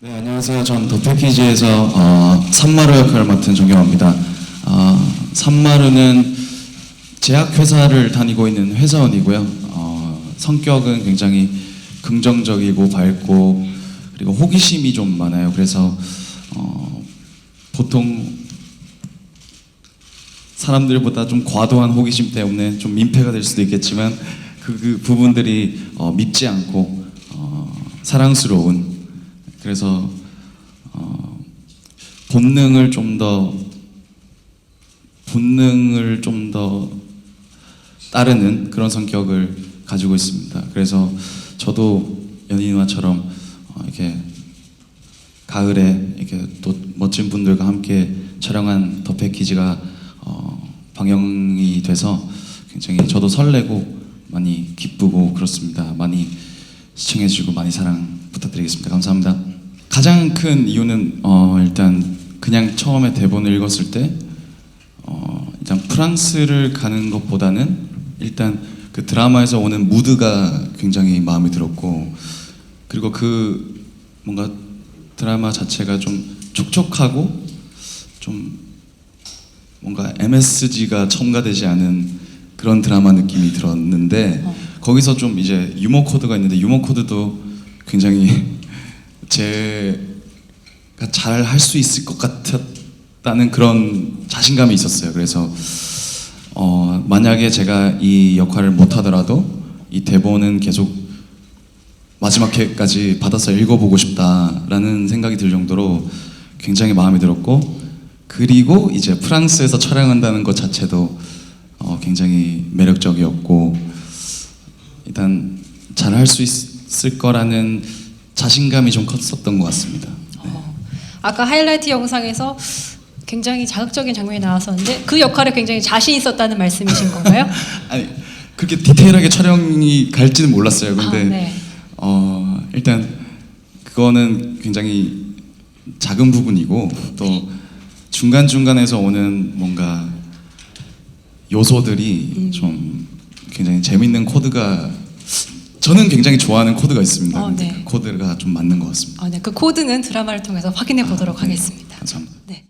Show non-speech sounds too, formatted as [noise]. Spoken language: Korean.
네, 안녕하세요. 전 더 패키지에서 어, 산마루 역할을 맡은 정경호입니다. 어, 산마루는 제약회사를 다니고 있는 회사원이고요. 어, 성격은 굉장히 긍정적이고 밝고 그리고 호기심이 좀 많아요. 그래서 어, 보통 사람들보다 좀 과도한 호기심 때문에 좀 민폐가 될 수도 있겠지만 그, 그 부분들이 어, 밉지 않고 어, 사랑스러운 그래서 어, 본능을 좀 더 본능을 좀 더 따르는 그런 성격을 가지고 있습니다. 그래서 저도 연인화처럼 어, 이렇게 가을에 이렇게 또 멋진 분들과 함께 촬영한 더 패키지가 어, 방영이 돼서 굉장히 저도 설레고 많이 기쁘고 그렇습니다. 많이 시청해주시고 많이 사랑 부탁드리겠습니다. 감사합니다. 가장 큰 이유는 어, 일단 그냥 처음에 대본을 읽었을 때 어, 일단 프랑스를 가는 것보다는 일단 그 드라마에서 오는 무드가 굉장히 마음에 들었고 그리고 그 뭔가 드라마 자체가 좀 촉촉하고 좀 뭔가 MSG가 첨가되지 않은 그런 드라마 느낌이 들었는데 거기서 좀 이제 유머 코드가 있는데 유머 코드도 굉장히 제가 잘 할 수 있을 것 같았다는 그런 자신감이 있었어요. 그래서 어, 만약에 제가 이 역할을 못 하더라도 이 대본은 계속 마지막 회까지 받아서 읽어보고 싶다라는 생각이 들 정도로 굉장히 마음에 들었고 그리고 이제 프랑스에서 촬영한다는 것 자체도 어, 굉장히 매력적이었고 일단 잘 할 수 있을 거라는 자신감이 좀 컸었던 것 같습니다. 어, 아까 하이라이트 영상에서 굉장히 자극적인 장면이 나왔었는데 그 역할에 굉장히 자신 있었다는 말씀이신 건가요? [laughs] 아니 그렇게 디테일하게 촬영이 갈지는 몰랐어요. 근데 아, 네. 어, 일단 그거는 굉장히 작은 부분이고 또 중간 중간에서 오는 뭔가 요소들이 음. 좀 굉장히 재밌는 코드가 저는 굉장히 좋아하는 코드가 있습니다. 어, 네. 그 코드가 좀 맞는 것 같습니다. 아, 네. 그 코드는 드라마를 통해서 확인해 보도록 하겠습니다. 감사합니다. 네.